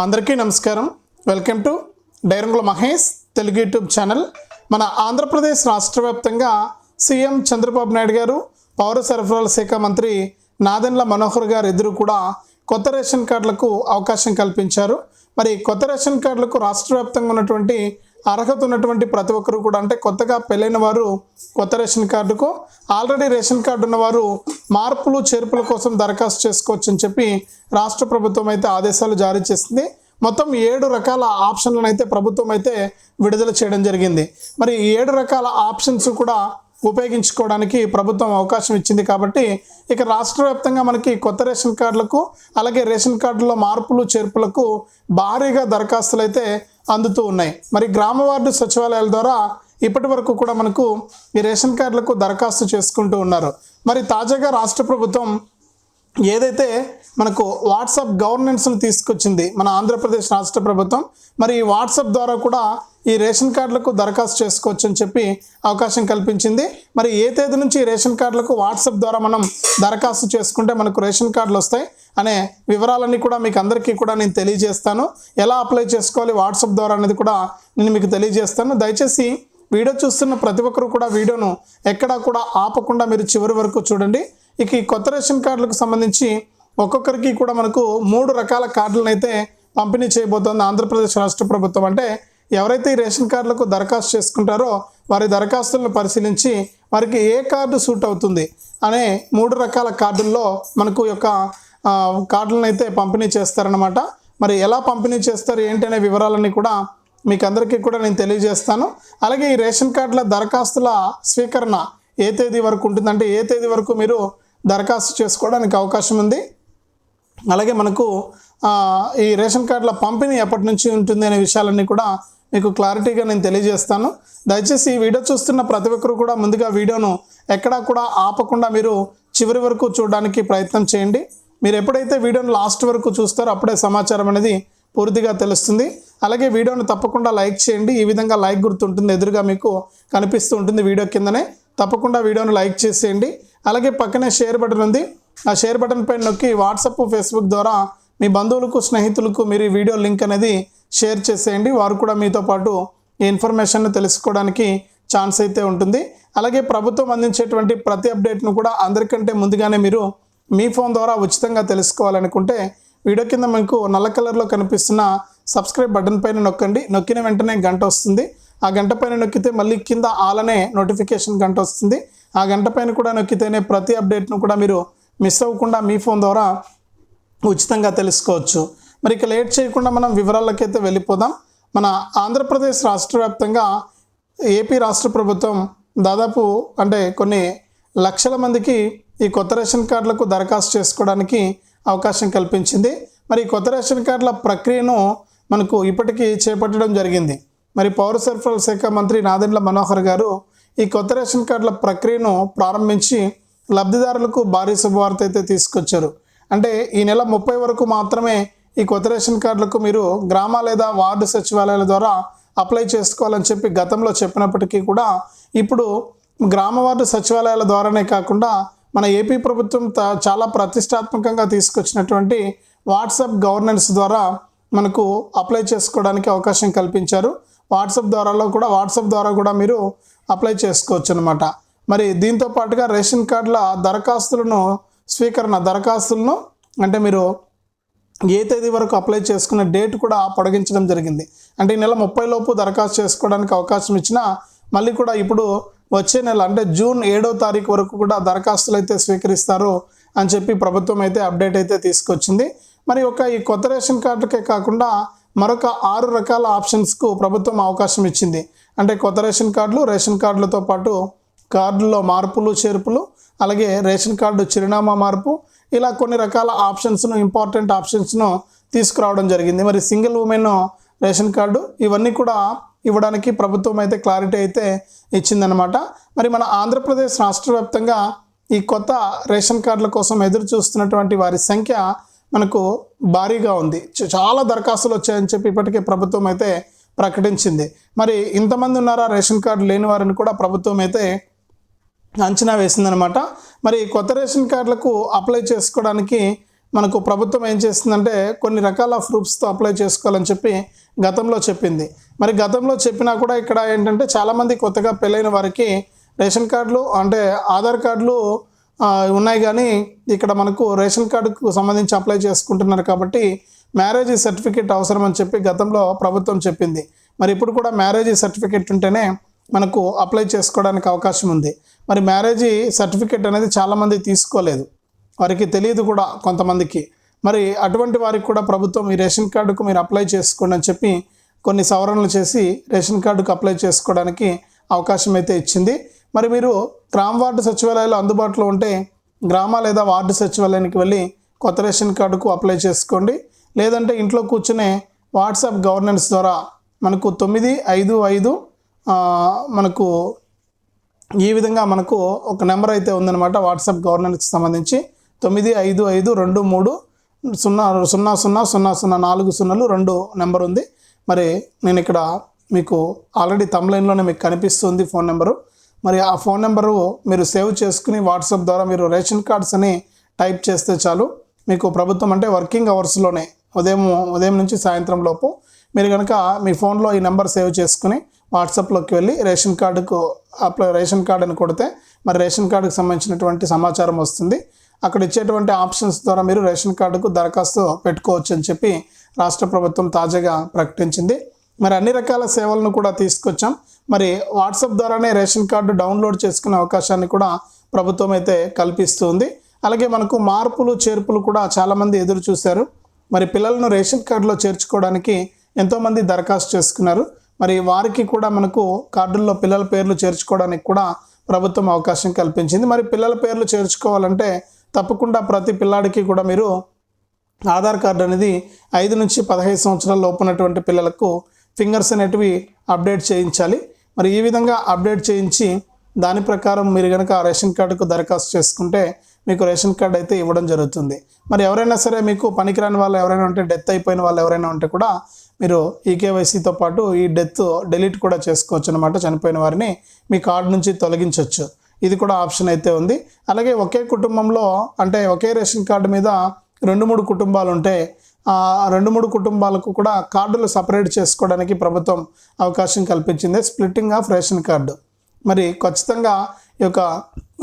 అందరికీ నమస్కారం. Welcome to డైరంగుల మహేష్ తెలుగు యూట్యూబ్ ఛానల్. మన ఆంధ్రప్రదేశ్ రాష్ట్ర వ్యాప్తంగా సీఎం చంద్రబాబు నాయుడు గారు పౌర సరఫరాల శాఖ మంత్రి నాదెండ్ల మనోహర్ గారు ఇద్దరు కూడా కొత్త రేషన్ కార్డులకు అవకాశం కల్పించారు. మరి కొత్త రేషన్ కార్డులకు రాష్ట్ర వ్యాప్తంగా ఉన్నటువంటి అర్హత ఉన్నటువంటి ప్రతి ఒక్కరు కూడా అంటే కొత్తగా పెళ్ళైన వారు కొత్త రేషన్ కార్డుకు ఆల్రెడీ రేషన్ కార్డు ఉన్నవారు మార్పులు చేర్పుల కోసం దరఖాస్తు చేసుకోవచ్చు అని చెప్పి రాష్ట్ర ప్రభుత్వం అయితే ఆదేశాలు జారీ చేసింది. మొత్తం ఏడు రకాల ఆప్షన్లను అయితే ప్రభుత్వం అయితే విడుదల చేయడం జరిగింది. మరి ఏడు రకాల ఆప్షన్స్ కూడా ఉపయోగించుకోవడానికి ప్రభుత్వం అవకాశం ఇచ్చింది కాబట్టి ఇక రాష్ట్ర వ్యాప్తంగా మనకి కొత్త రేషన్ కార్డులకు అలాగే రేషన్ కార్డులో మార్పులు చేర్పులకు భారీగా దరఖాస్తులు అయితే అందుతూ ఉన్నాయి. మరి గ్రామ వార్డు సచివాలయాల ద్వారా ఇప్పటి వరకు కూడా మనకు ఈ రేషన్ కార్డులకు దరఖాస్తు చేసుకుంటూ ఉన్నారు. మరి తాజాగా రాష్ట్ర ప్రభుత్వం ఏదైతే మనకు వాట్సాప్ గవర్నెన్స్ను తీసుకొచ్చింది మన ఆంధ్రప్రదేశ్ రాష్ట్ర ప్రభుత్వం మరి ఈ వాట్సాప్ ద్వారా కూడా ఈ రేషన్ కార్డులకు దరఖాస్తు చేసుకోవచ్చు అని చెప్పి అవకాశం కల్పించింది. మరి ఏ తేదీ నుంచి రేషన్ కార్డులకు వాట్సాప్ ద్వారా మనం దరఖాస్తు చేసుకుంటే మనకు రేషన్ కార్డులు వస్తాయి అనే వివరాలన్నీ కూడా మీకు అందరికీ కూడా నేను తెలియజేస్తాను. ఎలా అప్లై చేసుకోవాలి వాట్సాప్ ద్వారా అనేది కూడా నేను మీకు తెలియజేస్తాను. దయచేసి వీడియో చూస్తున్న ప్రతి ఒక్కరు కూడా వీడియోను ఎక్కడా కూడా ఆపకుండా మీరు చివరి వరకు చూడండి. ఇక ఈ కొత్త రేషన్ కార్డులకు సంబంధించి ఒక్కొక్కరికి కూడా మనకు మూడు రకాల కార్డులను అయితే పంపిణీ చేయబోతోంది ఆంధ్రప్రదేశ్ రాష్ట్ర ప్రభుత్వం. అంటే ఎవరైతే ఈ రేషన్ కార్డులకు దరఖాస్తు చేసుకుంటారో వారి దరఖాస్తులను పరిశీలించి వారికి ఏ కార్డు సూట్ అవుతుంది అనే మూడు రకాల కార్డుల్లో మనకు యొక్క కార్డులను అయితే పంపిణీ చేస్తారనమాట మరి ఎలా పంపిణీ చేస్తారు ఏంటి అనే వివరాలన్నీ కూడా మీకు అందరికీ కూడా నేను తెలియజేస్తాను. అలాగే ఈ రేషన్ కార్డుల దరఖాస్తుల స్వీకరణ ఏ తేదీ వరకు ఉంటుందంటే ఏ తేదీ వరకు మీరు దరఖాస్తు చేసుకోవడానికి అవకాశం ఉంది. అలాగే మనకు ఈ రేషన్ కార్డుల పంపిణీ ఎప్పటి నుంచి ఉంటుంది అనే విషయాలన్నీ కూడా మీకు క్లారిటీగా నేను తెలియజేస్తాను. దయచేసి ఈ వీడియో చూస్తున్న ప్రతి ఒక్కరు కూడా ముందుగా వీడియోను ఎక్కడా కూడా ఆపకుండా మీరు చివరి వరకు చూడడానికి ప్రయత్నం చేయండి. మీరు ఎప్పుడైతే వీడియోను లాస్ట్ వరకు చూస్తారో అప్పుడే సమాచారం అనేది పూర్తిగా తెలుస్తుంది. అలాగే వీడియోను తప్పకుండా లైక్ చేయండి. ఈ విధంగా లైక్ గుర్తుంటుంది ఎదురుగా మీకు కనిపిస్తూ ఉంటుంది వీడియో కిందనే. తప్పకుండా వీడియోను లైక్ చేసేయండి. అలాగే పక్కనే షేర్ బటన్ ఉంది. ఆ షేర్ బటన్ పైన నొక్కి వాట్సాప్ ఫేస్బుక్ ద్వారా మీ బంధువులకు స్నేహితులకు మీరు ఈ వీడియో లింక్ అనేది షేర్ చేసేయండి. వారు కూడా మీతో పాటు ఈ ఇన్ఫర్మేషన్ను తెలుసుకోవడానికి ఛాన్స్ అయితే ఉంటుంది. అలాగే ప్రభుత్వం అందించేటువంటి ప్రతి అప్డేట్ను కూడా అందరికంటే ముందుగానే మీరు మీ ఫోన్ ద్వారా ఉచితంగా తెలుసుకోవాలనుకుంటే వీడియో కింద మీకు నల్ల కలర్లో కనిపిస్తున్న సబ్స్క్రైబ్ బటన్ పైన నొక్కండి. నొక్కిన వెంటనే గంట వస్తుంది. ఆ గంట పైన నొక్కితే మళ్ళీ కింద ఆలనే నోటిఫికేషన్ గంట వస్తుంది. ఆ గంట పైన కూడా నొక్కితేనే ప్రతి అప్డేట్ను కూడా మీరు మిస్ అవ్వకుండా మీ ఫోన్ ద్వారా ఉచితంగా తెలుసుకోవచ్చు. మరి ఇక లేట్ చేయకుండా మనం వివరాలకైతే వెళ్ళిపోదాం. మన ఆంధ్రప్రదేశ్ రాష్ట్ర వ్యాప్తంగా ఏపీ రాష్ట్ర ప్రభుత్వం దాదాపు అంటే కొన్ని లక్షల మందికి ఈ కొత్త రేషన్ కార్డులకు దరఖాస్తు చేసుకోవడానికి అవకాశం కల్పించింది. మరి ఈ కొత్త రేషన్ కార్డుల ప్రక్రియను మనకు ఇప్పటికీ చేపట్టడం జరిగింది. మరి పౌర సరఫరాల శాఖ మంత్రి నాదెండ్ల మనోహర్ గారు ఈ కొత్త రేషన్ కార్డుల ప్రక్రియను ప్రారంభించి లబ్ధిదారులకు భారీ శుభవార్త అయితే తీసుకొచ్చారు. అంటే ఈ నెల ముప్పై వరకు మాత్రమే ఈ కొత్త రేషన్ కార్డులకు మీరు గ్రామ లేదా వార్డు సచివాలయాల ద్వారా అప్లై చేసుకోవాలని చెప్పి గతంలో చెప్పినప్పటికీ కూడా ఇప్పుడు గ్రామ వార్డు సచివాలయాల ద్వారానే కాకుండా మన ఏపీ ప్రభుత్వం త- చాలా ప్రతిష్టాత్మకంగా తీసుకొచ్చినటువంటి వాట్సాప్ గవర్నెన్స్ ద్వారా మనకు అప్లై చేసుకోవడానికి అవకాశం కల్పించారు. వాట్సాప్ ద్వారాలో కూడా వాట్సాప్ ద్వారా కూడా మీరు అప్లై చేసుకోవచ్చు అనమాట మరి దీంతో పాటుగా రేషన్ కార్డుల దరఖాస్తులను స్వీకరణ దరఖాస్తులను అంటే మీరు ఏ తేదీ వరకు అప్లై చేసుకున్న డేట్ కూడా పొడిగించడం జరిగింది. అంటే ఈ నెల ముప్పై లోపు దరఖాస్తు చేసుకోవడానికి అవకాశం ఇచ్చినా మళ్ళీ కూడా ఇప్పుడు వచ్చే నెల అంటే జూన్ ఏడో తారీఖు వరకు కూడా దరఖాస్తులు అయితే స్వీకరిస్తారు అని చెప్పి ప్రభుత్వం అయితే అప్డేట్ అయితే తీసుకొచ్చింది. మరి ఒక ఈ కొత్త రేషన్ కార్డుకే కాకుండా మరొక ఆరు రకాల ఆప్షన్స్కు ప్రభుత్వం అవకాశం ఇచ్చింది. అంటే కొత్త రేషన్ కార్డులు రేషన్ కార్డులతో పాటు కార్డుల్లో మార్పులు చేర్పులు అలాగే రేషన్ కార్డు చిరునామా మార్పు ఇలా కొన్ని రకాల ఆప్షన్స్ను ఇంపార్టెంట్ ఆప్షన్స్ను తీసుకురావడం జరిగింది. మరి సింగిల్ ఉమెన్ రేషన్ కార్డు ఇవన్నీ కూడా ఇవ్వడానికి ప్రభుత్వం అయితే క్లారిటీ అయితే ఇచ్చిందనమాట మరి మన ఆంధ్రప్రదేశ్ రాష్ట్ర వ్యాప్తంగా ఈ కొత్త రేషన్ కార్డుల కోసం ఎదురు చూస్తున్నటువంటి వారి సంఖ్య మనకు భారీగా ఉంది. చ- చాలా దరఖాస్తులు వచ్చాయని చెప్పి ఇప్పటికే ప్రభుత్వం అయితే ప్రకటించింది. మరి ఇంతమంది ఉన్నారా రేషన్ కార్డు లేని వారిని కూడా ప్రభుత్వం అయితే అంచనా వేసిందనమాట. మరి కొత్త రేషన్ కార్డులకు అప్లై చేసుకోవడానికి మనకు ప్రభుత్వం ఏం చేస్తుందంటే కొన్ని రకాల ప్రూఫ్స్తో అప్లై చేసుకోవాలని చెప్పి గతంలో చెప్పింది. మరి గతంలో చెప్పినా కూడా ఇక్కడ ఏంటంటే చాలామంది కొత్తగా పెళ్ళైన వారికి రేషన్ కార్డులు అంటే ఆధార్ కార్డులు ఉన్నాయి కానీ ఇక్కడ మనకు రేషన్ కార్డుకు సంబంధించి అప్లై చేసుకుంటున్నారు కాబట్టి మ్యారేజ్ సర్టిఫికేట్ అవసరం అని చెప్పి గతంలో ప్రభుత్వం చెప్పింది. మరి ఇప్పుడు కూడా మ్యారేజ్ సర్టిఫికేట్ ఉంటేనే మనకు అప్లై చేసుకోవడానికి అవకాశం ఉంది. మరి మ్యారేజ్ సర్టిఫికేట్ అనేది చాలామంది తీసుకోలేదు. వారికి తెలియదు కూడా కొంతమందికి. మరి అటువంటి వారికి కూడా ప్రభుత్వం ఈ రేషన్ కార్డుకు మీరు అప్లై చేసుకోండి అని చెప్పి కొన్ని సవరణలు చేసి రేషన్ కార్డుకు అప్లై చేసుకోవడానికి అవకాశం అయితే ఇచ్చింది. మరి మీరు గ్రామ వార్డు సచివాలయాలు అందుబాటులో ఉంటే గ్రామ లేదా వార్డు సచివాలయానికి వెళ్ళి కొత్త రేషన్ కార్డుకు అప్లై చేసుకోండి. లేదంటే ఇంట్లో కూర్చునే వాట్సాప్ గవర్నెన్స్ ద్వారా మనకు తొమ్మిది ఐదు ఐదు మనకు ఈ విధంగా మనకు ఒక నెంబర్ అయితే ఉందన్నమాట. వాట్సాప్ గవర్నెన్స్కి సంబంధించి తొమ్మిది ఐదు ఐదు రెండు మూడు సున్నా సున్నా సున్నా సున్నా సున్నా నాలుగు సున్నాలు రెండు నెంబర్ ఉంది. మరి నేను ఇక్కడ మీకు ఆల్రెడీ తమ్లైన్లోనే మీకు కనిపిస్తుంది ఫోన్ నెంబరు. మరి ఆ ఫోన్ నెంబరు మీరు సేవ్ చేసుకుని వాట్సాప్ ద్వారా మీరు రేషన్ కార్డ్స్ అని టైప్ చేస్తే చాలు. మీకు ప్రభుత్వం అంటే వర్కింగ్ అవర్స్లోనే ఉదయం ఉదయం నుంచి సాయంత్రం లోపు మీరు కనుక మీ ఫోన్లో ఈ నెంబర్ సేవ్ చేసుకుని వాట్సాప్లోకి వెళ్ళి రేషన్ కార్డుకు అప్లై రేషన్ కార్డు అని కొడితే మరి రేషన్ కార్డుకు సంబంధించినటువంటి సమాచారం వస్తుంది. అక్కడ ఇచ్చేటువంటి ఆప్షన్స్ ద్వారా మీరు రేషన్ కార్డుకు దరఖాస్తు పెట్టుకోవచ్చు అని చెప్పి రాష్ట్ర ప్రభుత్వం తాజాగా ప్రకటించింది. మరి అన్ని రకాల సేవలను కూడా తీసుకొచ్చాం. మరి వాట్సాప్ ద్వారానే రేషన్ కార్డు డౌన్లోడ్ చేసుకునే అవకాశాన్ని కూడా ప్రభుత్వం అయితే కల్పిస్తుంది. అలాగే మనకు మార్పులు చేర్పులు కూడా చాలామంది ఎదురు చూశారు. మరి పిల్లలను రేషన్ కార్డులో చేర్చుకోవడానికి ఎంతోమంది దరఖాస్తు చేసుకున్నారు. మరి వారికి కూడా మనకు కార్డుల్లో పిల్లల పేర్లు చేర్చుకోవడానికి కూడా ప్రభుత్వం అవకాశం కల్పించింది. మరి పిల్లల పేర్లు చేర్చుకోవాలంటే తప్పకుండా ప్రతి పిల్లాడికి కూడా మీరు ఆధార్ కార్డు అనేది ఐదు నుంచి పదహైదు సంవత్సరాల లోపు ఉన్నటువంటి పిల్లలకు ఫింగర్స్ అనేటివి అప్డేట్ చేయించాలి. మరి ఈ విధంగా అప్డేట్ చేయించి దాని ప్రకారం మీరు కనుక రేషన్ కార్డుకు దరఖాస్తు చేసుకుంటే మీకు రేషన్ కార్డు అయితే ఇవ్వడం జరుగుతుంది. మరి ఎవరైనా సరే మీకు పనికిరాని వాళ్ళు ఎవరైనా ఉంటే డెత్ అయిపోయిన వాళ్ళు ఎవరైనా ఉంటే కూడా మీరు ఈ కేవైసీతో పాటు ఈ డెత్ డిలీట్ కూడా చేసుకోవచ్చు అనమాట చనిపోయిన వారిని. మీ కార్డు నుంచి తొలగించవచ్చు ఇది కూడా ఆప్షన్ అయితే ఉంది. అలాగే ఒకే కుటుంబంలో అంటే ఒకే రేషన్ కార్డు మీద రెండు మూడు కుటుంబాలు ఉంటే ఆ రెండు మూడు కుటుంబాలకు కూడా కార్డులు సపరేట్ చేసుకోవడానికి ప్రభుత్వం అవకాశం కల్పించింది. Splitting of ration card. మరి ఖచ్చితంగా ఈ యొక్క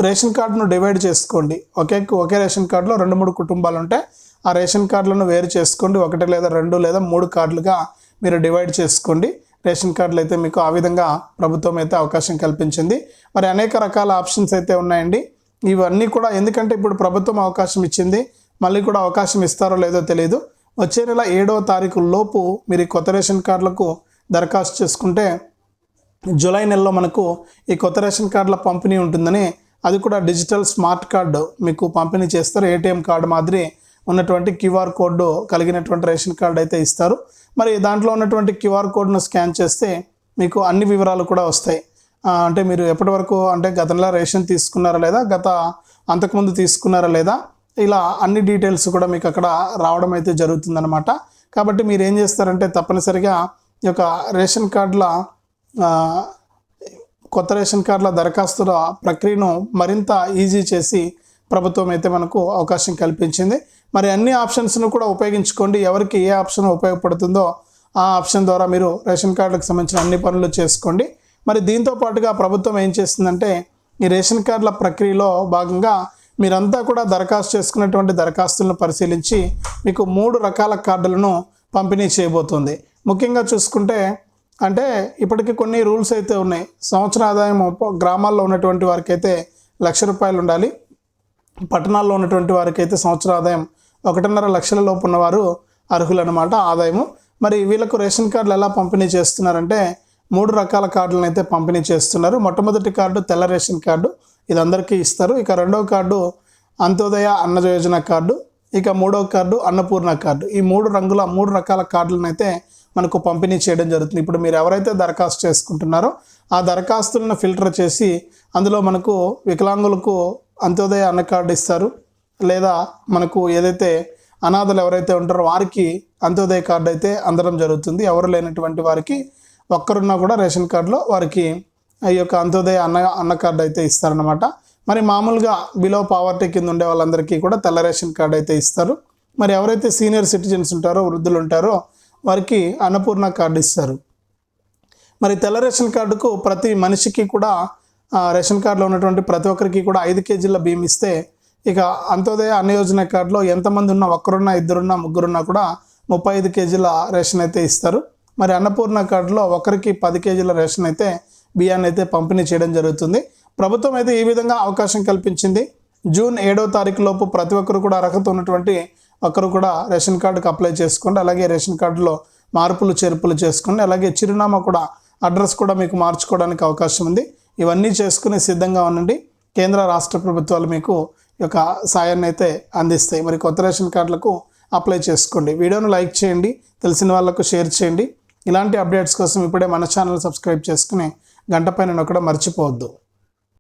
రేషన్ కార్డును డివైడ్ చేసుకోండి. ఒకే ఒకే రేషన్ కార్డులో రెండు మూడు కుటుంబాలు ఉంటే ఆ రేషన్ కార్డులను వేరు చేసుకోండి. ఒకటి లేదా రెండు లేదా మూడు కార్డులుగా మీరు డివైడ్ చేసుకోండి. రేషన్ కార్డులు అయితే మీకు ఆ విధంగా ప్రభుత్వం అయితే అవకాశం కల్పించింది. మరి అనేక రకాల ఆప్షన్స్ అయితే ఉన్నాయండి. ఇవన్నీ కూడా ఎందుకంటే ఇప్పుడు ప్రభుత్వం అవకాశం ఇచ్చింది. మళ్ళీ కూడా అవకాశం ఇస్తారో లేదో తెలియదు వచ్చే నెల ఏడవ తారీఖు లోపు మీరు ఈ కొత్త రేషన్ కార్డులకు దరఖాస్తు చేసుకుంటే జూలై నెలలో మనకు ఈ కొత్త రేషన్ కార్డుల పంపిణీ ఉంటుందని అది కూడా డిజిటల్ స్మార్ట్ కార్డు మీకు పంపిణీ చేస్తారు. ఏటీఎం కార్డు మాదిరి ఉన్నటువంటి క్యూఆర్ కోడ్ కలిగినటువంటి రేషన్ కార్డు అయితే ఇస్తారు. మరి దాంట్లో ఉన్నటువంటి క్యూఆర్ కోడ్ను స్కాన్ చేస్తే మీకు అన్ని వివరాలు కూడా వస్తాయి. అంటే మీరు ఎప్పటి వరకు అంటే గతంలో రేషన్ తీసుకున్నారా లేదా గత అంతకుముందు తీసుకున్నారా లేదా ఇలా అన్ని డీటెయిల్స్ కూడా మీకు అక్కడ రావడం అయితే జరుగుతుందన్నమాట. కాబట్టి మీరు ఏం చేస్తారంటే తప్పనిసరిగా ఈ యొక్క రేషన్ కార్డుల కొత్త రేషన్ కార్డుల దరఖాస్తుల ప్రక్రియను మరింత ఈజీ చేసి ప్రభుత్వం అయితే మనకు అవకాశం కల్పించింది. మరి అన్ని ఆప్షన్స్ను కూడా ఉపయోగించుకోండి. ఎవరికి ఏ ఆప్షన్ ఉపయోగపడుతుందో ఆ ఆప్షన్ ద్వారా మీరు రేషన్ కార్డులకు సంబంధించిన అన్ని పనులు చేసుకోండి. మరి దీంతో పాటుగా ప్రభుత్వం ఏం చేస్తుందంటే ఈ రేషన్ కార్డుల ప్రక్రియలో భాగంగా మీరంతా కూడా దరఖాస్తు చేసుకున్నటువంటి దరఖాస్తులను పరిశీలించి మీకు మూడు రకాల కార్డులను పంపిణీ చేయబోతుంది. ముఖ్యంగా చూసుకుంటే అంటే ఇప్పటికీ కొన్ని రూల్స్ అయితే ఉన్నాయి. సంవత్సర ఆదాయం గ్రామాల్లో ఉన్నటువంటి వారికైతే లక్ష రూపాయలు ఉండాలి. పట్టణాల్లో ఉన్నటువంటి వారికైతే సంవత్సర ఆదాయం ఒకటిన్నర లక్షల లోపు ఉన్నవారు అర్హులన్నమాట ఆదాయము. మరి వీళ్ళకు రేషన్ కార్డులు ఎలా పంపిణీ చేస్తున్నారంటే మూడు రకాల కార్డులను అయితే పంపిణీ చేస్తున్నారు. మొట్టమొదటి కార్డు తెల్ల రేషన్ కార్డు ఇది అందరికీ ఇస్తారు. ఇక రెండవ కార్డు అంత్యోదయ అన్న యోజన కార్డు ఇక మూడవ కార్డు అన్నపూర్ణ కార్డు. ఈ మూడు రంగుల మూడు రకాల కార్డులను అయితే మనకు పంపిణీ చేయడం జరుగుతుంది. ఇప్పుడు మీరు ఎవరైతే దరఖాస్తు చేసుకుంటున్నారో ఆ దరఖాస్తులను ఫిల్టర్ చేసి అందులో మనకు వికలాంగులకు అంత్యోదయ అన్న కార్డు ఇస్తారు. లేదా మనకు ఏదైతే అనాథలు ఎవరైతే ఉంటారో వారికి అంత్యోదయ కార్డు అయితే అందడం జరుగుతుంది. ఎవరు లేనటువంటి వారికి ఒక్కరున్నా కూడా రేషన్ కార్డులో వారికి ఈ యొక్క అంత్యోదయ అన్న అన్న కార్డు అయితే ఇస్తారనమాట మరి మామూలుగా బిలో పావర్టీ కింద ఉండే వాళ్ళందరికీ కూడా తెల్ల రేషన్ కార్డు అయితే ఇస్తారు. మరి ఎవరైతే సీనియర్ సిటిజన్స్ ఉంటారో వృద్ధులు ఉంటారో వారికి అన్నపూర్ణ కార్డు ఇస్తారు. మరి తెల్ల రేషన్ కార్డుకు ప్రతి మనిషికి కూడా రేషన్ కార్డులో ఉన్నటువంటి ప్రతి ఒక్కరికి కూడా ఐదు కేజీల బియ్యం ఇస్తే ఇక అంత్యోదయ అన్న యోజన కార్డులో ఎంతమంది ఉన్నా ఒక్కరున్నా ఇద్దరున్నా ముగ్గురున్నా కూడా ముప్పై ఐదు కేజీల రేషన్ అయితే ఇస్తారు. మరి అన్నపూర్ణ కార్డులో ఒకరికి పది కేజీల రేషన్ అయితే బియ్యాన్ని అయితే పంపిణీ చేయడం జరుగుతుంది. ప్రభుత్వం అయితే ఈ విధంగా అవకాశం కల్పించింది. జూన్ ఏడో తారీఖు లోపు ప్రతి ఒక్కరు కూడా అర్హత ఉన్నటువంటి ఒక్కరు కూడా రేషన్ కార్డుకి అప్లై చేసుకోండి. అలాగే రేషన్ కార్డులో మార్పులు చేర్పులు చేసుకోండి అలాగే చిరునామా కూడా అడ్రస్ కూడా మీకు మార్చుకోవడానికి అవకాశం ఉంది. ఇవన్నీ చేసుకుని సిద్ధంగా ఉండండి. కేంద్ర రాష్ట్ర ప్రభుత్వాలు మీకు యొక్క సాయాన్ని అయితే అందిస్తాయి. మరి కొత్త రేషన్ కార్డులకు అప్లై చేసుకోండి. వీడియోను లైక్ చేయండి. తెలిసిన వాళ్ళకు షేర్ చేయండి. ఇలాంటి అప్డేట్స్ కోసం ఇప్పుడే మన ఛానల్ సబ్స్క్రైబ్ చేసుకుని గంట పైన నొక్కడం మర్చిపోవద్దు.